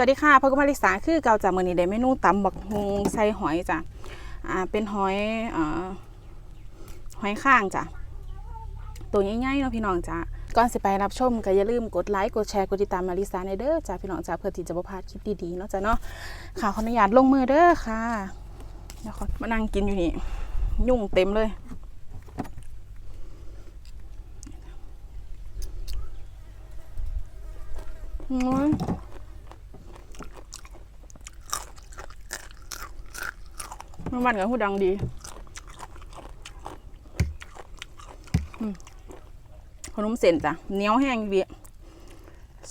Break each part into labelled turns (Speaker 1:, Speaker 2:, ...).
Speaker 1: สวัสดีค่ะพบกับมาริสาคือเกาจากมือนี้ได้เมนูตำบักฮงใส่หอยจ้ะอ่าเป็นหอยอ่าหอยข้างจ้ะตัวใหญ่ๆเนาะพี่น้องจ้ะก่อนสิไปรับชมก็อย่าลืมกดไลค์กดแชร์กดติดตามมาริสาในเด้อจ้ะพี่น้องจ้ะเพื่อที่จะบ่พลาดคลิปดีๆเนาะจ้ะเนาะค่ะขออนุญาตลงมือเด้อค่ะเดี๋ยวขอมานั่งกินอยู่นี่ยุ่งเต็มเลยอืม มันมันกับหูดังดีขนมเส้นจ้ะเหนียวแห้งดี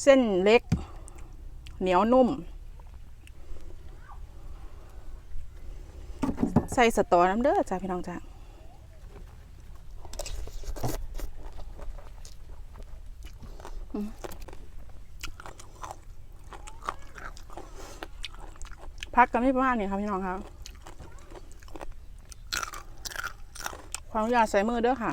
Speaker 1: เส้นเล็ก เหนียวนุ่ม ใส่สตอน้ำเด้อจ้ะพี่น้องจ้ะพักกันไม่ประมาณนี้ครับพี่น้องครับ ขออนุญาตใส่มือเด้อค่ะ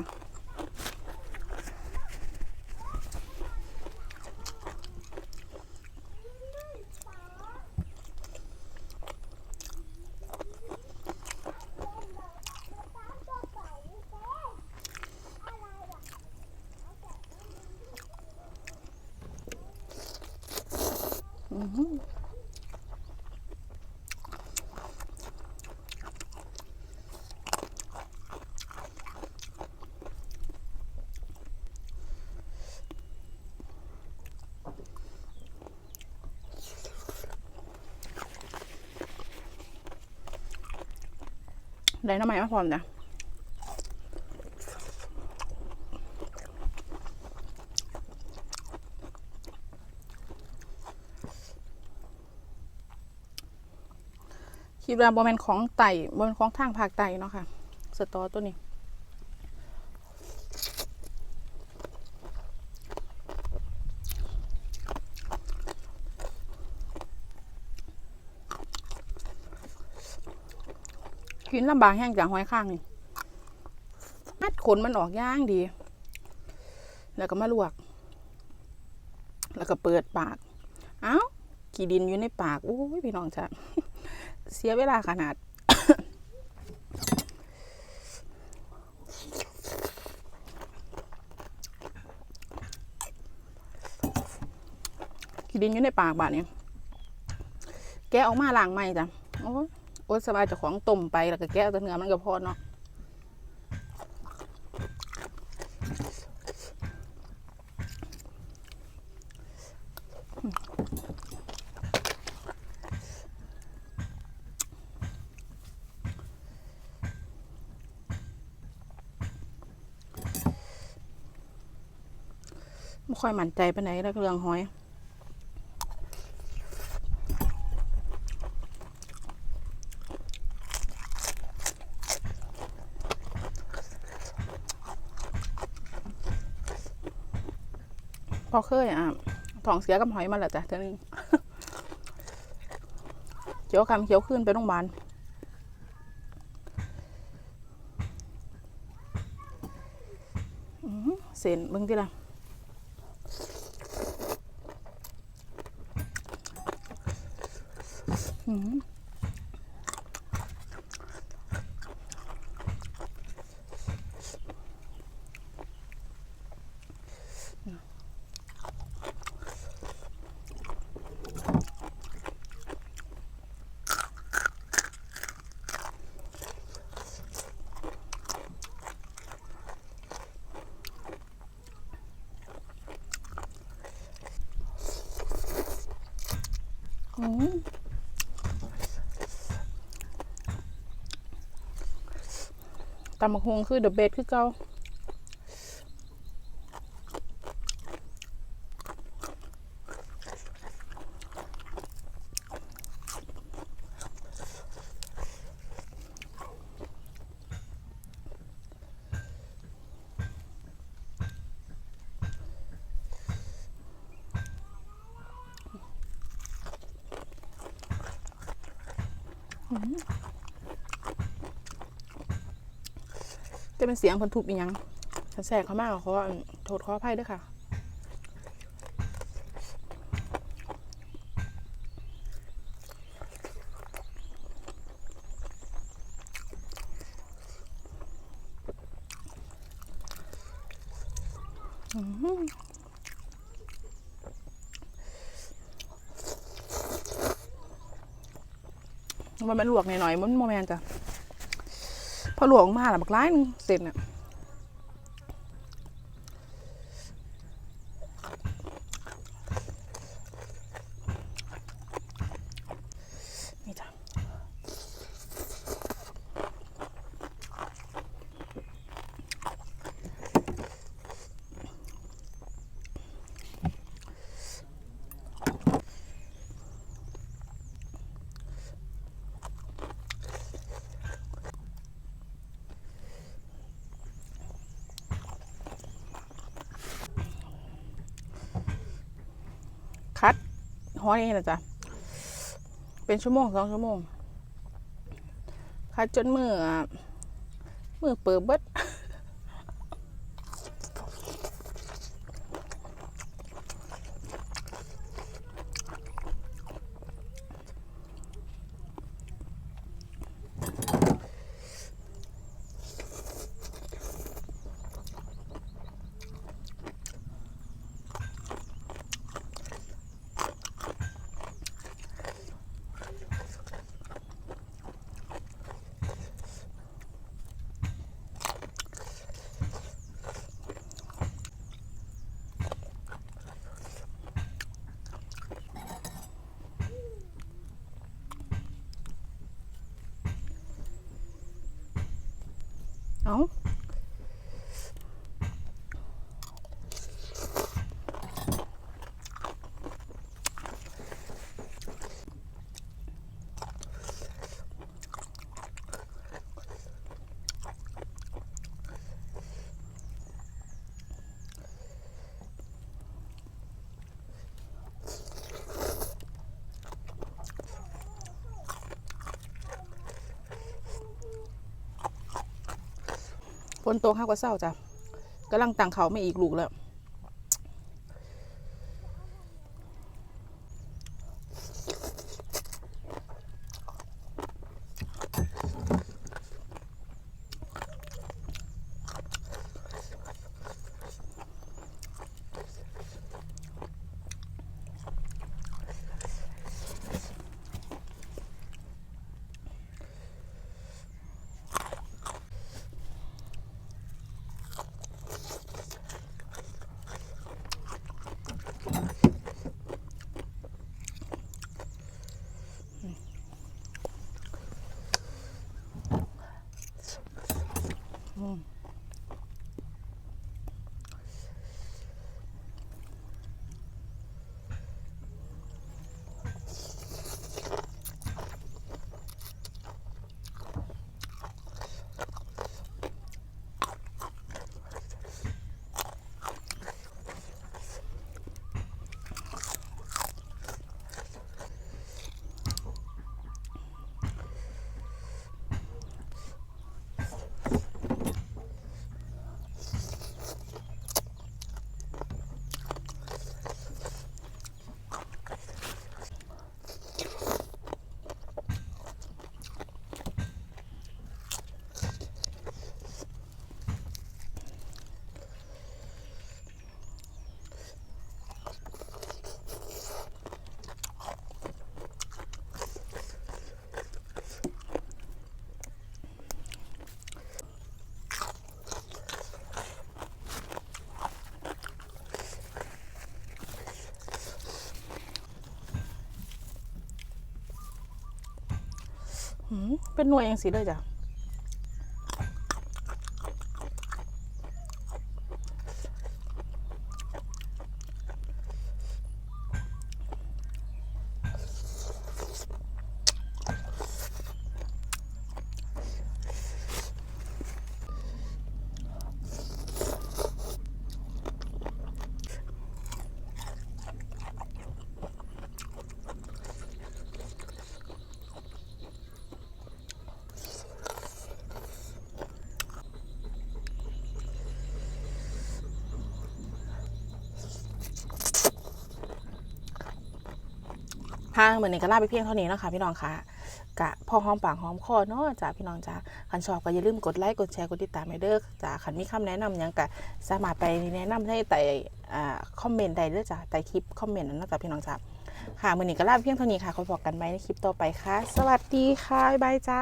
Speaker 1: ได้น้ำไม่มาพร้อมนะคิดว่าบ่แมนของไต่บ่แมนของทางภาคไต่เนาะค่ะ สตอตัวนี้ กินลำบากแห้งจากหอยข้างนี่มัดขนมันออกย่างดี แล้วก็มาลวก แล้วก็เปิดปาก เอ้ากี่ดินอยู่ในปากโอ้ยพี่น้องจ้ะเสียเวลาขนาด กี่ดินอยู่ในปากบาดนี้แกออกมาล้างไม่จ้ะโอ้ โอ้สบายจากของต้มไปแล้วก็แกะเอาแต่เนื้อมันก็พอเนาะไม่ค่อยมั่นใจไปไหนแล้วเรื่องหอย อเคยอะท้องเสียกับหอยมาแล้วจ้ะเท่านึงเขียวคำเขียวขึ้นไปโรงพยาบาลเส้นเบิ่งที่ละอื้อ ตำบักฮวงคือเดอะเบสคือเก่าะเป็นเสียงคนทุบอีกยังแสบเขามากเขาโทษขอไภัด้วยค่ะมันมันลวกหน่อยๆมันโมเมนต์จ้ะ พอหลวงมาแล้วบักร้ายหนึงเสร็จน่ะ ฮอตนี่นะจ๊ะเป็นชั่วโมงสองชั่วโมงคัดจนมือมือเปิดเบิด เอ้า ฝนตกห้ากว่าเศร้าจ้ะกำลังตั้งเขาไม่อีกลูกแล้ว เป็นหน่วยอย่างสีเลยจ้ะ ทางเหมือนนี้ก็ลาไปเพียงเท่านี้นะคะพี่น้องคะกะพอหอมปากหอมคอเนาะจ้าพี่น้องจ้าคันชอบก็อย่าลืมกดไลค์กดแชร์กดติดตามให้เด้อจ้าคันมีคำแนะนำหยังกะสามารถไปแนะนำให้แต่อ่คอมเมนต์ใดเด้อจ้าใต้คลิปคอมเมนต์นั้นนะจ้าพี่น้องจ้าค่ะมือนี้ก็ลาเพียงเท่านี้ค่ะขอบอกกันไว้ในคลิปต่อไปค่ะ สวัสดีค่ะบ๊ายบายจ้า